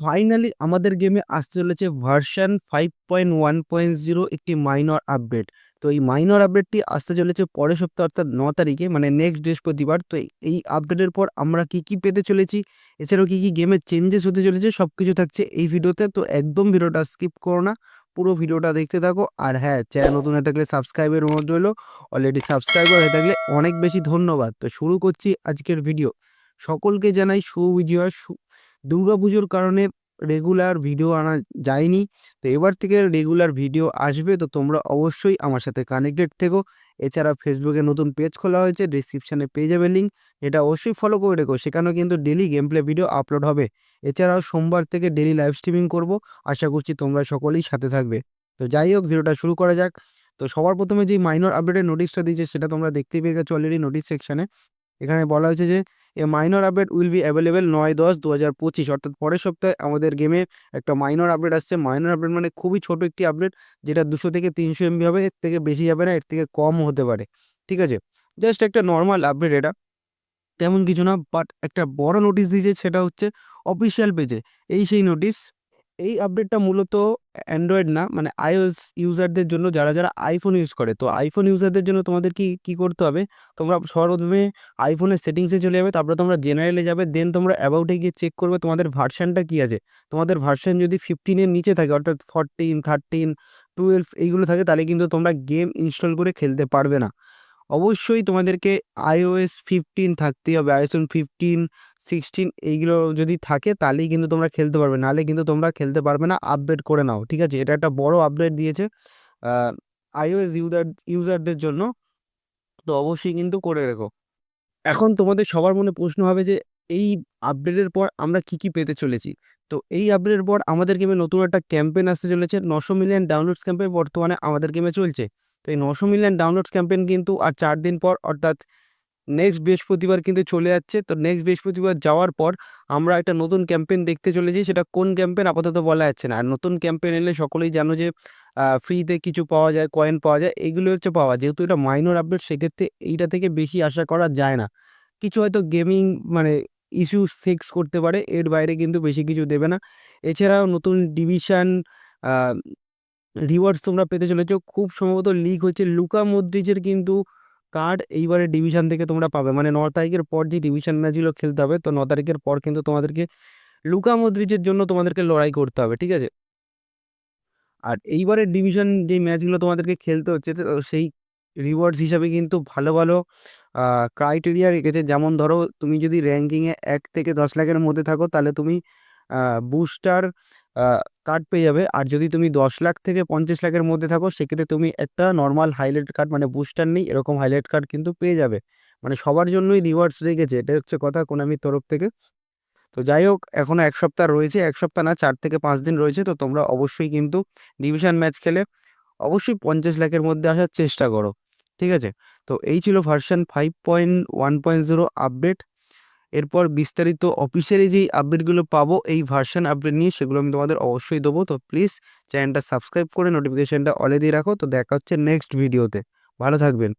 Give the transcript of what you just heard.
Finally আমাদের গেমে আসতে চলেছে version five point one point zero একটি মাইনর আপডেট তো এই মাইনর আপডেটটি আসতে চলেছে পরের সপ্তাহ, অর্থাৎ ন তারিখে মানে নেক্সট বৃহস্পতিবার। তো এই- আপডেটের পর আমরা কি কি পেতে চলেছি, এছাড়াও কি কি গেমের চেঞ্জেস হতে চলেছে সব কিছু থাকছে এই ভিডিওতে। তো একদম ভিডিওটা স্কিপ করো না, পুরো ভিডিওটা দেখতে থাকো। আর হ্যাঁ চ্যানেল নতুন হয়ে থাকলে সাবস্ক্রাইবের অনুরোধ রইল। অলরেডি সাবস্ক্রাইবার হয়ে থাকলে অনেক বেশি ধন্যবাদ। তো শুরু করছি আজকের ভিডিও সকলকে জানাই সুবিজয় সু- দুর্গাপুজোর কারণে রেগুলার ভিডিও আনা যায়নি। তো এবার থেকে রেগুলার ভিডিও আসবে, তো তোমরা অবশ্যই আমার সাথে কানেক্টেড থেকো। এছাড়া ফেসবুকে নতুন পেজ খোলা হয়েছে ডিসক্রিপশানে পেয়ে যাবে লিঙ্ক এটা অবশ্যই ফলো করে রেখো, সেখানেও কিন্তু daily game play video upload হবে। এছাড়াও সোমবার থেকে ডেলি লাইভ স্ট্রিমিং করব, আশা করছি তোমরা সকলেই সাথে থাকবে। তো যাই হোক ভিডিওটা শুরু করা যাক। তো সবার প্রথমে যে মাইনর আপডেটের নোটিশটা দিয়েছে, সেটা তোমরা দেখতেই পেয়ে গেছো অলরেডি নোটিশ সেকশানে এখানে বলা হয়েছে যে, a minor update will be available নয় দশ দু হাজার পঁচিশ। অর্থাৎ পরের সপ্তাহে আমাদের গেমে একটা মাইনর আপডেট আসছে। মাইনর আপডেট মানে খুবই ছোট একটি আপডেট যেটা দুশো থেকে তিনশো এমবি হবে। এর থেকে বেশি যাবে না, এর থেকে কম হতে পারে। ঠিক আছে? জাস্ট একটা নর্মাল আপডেট এটা। তেমন কিছু না বাট একটা বড় নোটিশ দিয়েছে, সেটা হচ্ছে অফিসিয়াল পেজে এই সেই নোটিশ এই আপডেটটা মূলত অ্যান্ড্রয়েড না মানে আইওএস ইউজারদের জন্য যারা যারা আইফোন ইউজ করে, তো আইফোন ইউজারদের জন্য তোমাদের কি কি করতে হবে? তোমরা সর্বপ্রথমে আইফোনের সেটিংসে চলে যাবে, তারপরে তোমরা জেনারেলে যাবে দেন তোমরা অ্যাবাউটে গিয়ে চেক করবে তোমাদের ভার্সানটা কি আছে। তোমাদের ভার্সান যদি ফিফটিনের নিচে থাকে, অর্থাৎ ফরটিন থার্টিন টুয়েলভ এইগুলো থাকে, তাহলে কিন্তু তোমরা গেম ইনস্টল করে খেলতে পারবে না। অবশ্যই তোমাদেরকে আইওএস ফিফটিন থাকতেই হবে। আইওএস ফিফটিন সিক্সটিন এইগুলো যদি থাকে তাহলেই কিন্তু তোমরা খেলতে পারবে। নাহলে কিন্তু তোমরা খেলতে পারবে না আপডেট করে নাও, ঠিক আছে? এটা একটা বড় আপডেট দিয়েছে আইওএস ইউজার ইউজারদের জন্য। তো অবশ্যই কিন্তু করে রেখো। এখন তোমাদের সবার মনে প্রশ্ন হবে যে এই আপডেটের পর আমরা কি কি পেতে চলেছি? তো এই আপডেটের পর আমাদের গেমে নতুন একটা ক্যাম্পেন আসতে চলেছে। নশো মিলিয়ন ডাউনলোডস ক্যাম্পেন বর্তমানে আমাদের গেমে চলছে। তো এই নশো মিলিয়ন ডাউনলোডস ক্যাম্পেন কিন্তু আর চার দিন পর, অর্থাৎ নেক্সট বৃহস্পতিবার কিন্তু চলে যাচ্ছে। তো নেক্সট বৃহস্পতিবার যাওয়ার পর আমরা একটা নতুন ক্যাম্পেন দেখতে চলেছি। সেটা কোন ক্যাম্পেন আপাতত বলা যাচ্ছে না। আর নতুন ক্যাম্পেন এলে সকলেই জানো যে ফ্রিতে কিছু পাওয়া যায় কয়েন পাওয়া যায় এইগুলো হচ্ছে পাওয়া। যেহেতু এটা মাইনর আপডেট সেক্ষেত্রে এইটা থেকে বেশি আশা করা যায় না। কিছু হয়তো গেমিং মানে ইস্যু ফিক্স করতে পারে, এর বাইরে কিন্তু বেশি কিছু দেবে না। এছাড়াও নতুন ডিভিশন রিওয়ার্ডস তোমরা পেতে চলেছো। খুব সম্ভবত লিক হচ্ছে লুকা মদ্রিজের কিন্তু কার্ড এইবারে ডিভিশন থেকে তোমরা পাবে। মানে ন তারিখের পর যে ডিভিশন ম্যাচগুলো খেলতে হবে, তো ন তারিখের পর কিন্তু তোমাদেরকে লুকা মদ্রিজের জন্য তোমাদেরকে লড়াই করতে হবে, ঠিক আছে? আর এইবারের ডিভিশন যে ম্যাচগুলো তোমাদেরকে খেলতে হচ্ছে সেই রিওয়ার্ডস হিসাবে কিন্তু ভালো ভালো ক্রাইটেরিয়া রেখেছে। যেমন ধরো, তুমি যদি র্যাঙ্কিংয়ে এক থেকে দশ লাখের মধ্যে থাকো, তাহলে তুমি বুস্টার কার্ড পেয়ে যাবে। আর যদি তুমি দশ লাখ থেকে পঞ্চাশ লাখের মধ্যে থাকো, সেক্ষেত্রে তুমি একটা নর্মাল হাইলাইট কার্ড মানে বুস্টার নেই, এরকম হাইলাইট কার্ড কিন্তু পেয়ে যাবে। মানে সবার জন্যই রিওয়ার্ডস রেখেছে এটা হচ্ছে কথা কোনামির তরফ থেকে। তো যাই হোক এখনও এক সপ্তাহ রয়েছে, এক সপ্তাহ না, চার থেকে পাঁচ দিন রয়েছে, তো তোমরা অবশ্যই কিন্তু ডিভিশন ম্যাচ খেলে অবশ্যই পঞ্চাশ লাখের মধ্যে আসার চেষ্টা করো। ঠিক আছে? তো এই ছিল version five point one point zero update এরপর বিস্তারিত অফিসিয়ালি যেই আপডেটগুলো পাবো, এই ভার্সন আপডেট নিয়ে সেগুলো আমি তোমাদের অবশ্যই দেবো। তো প্লিজ চ্যানেলটা সাবস্ক্রাইব করে নোটিফিকেশানটা অলে দিয়ে রাখো। তো দেখা হচ্ছে নেক্সট ভিডিওতে ভালো থাকবেন।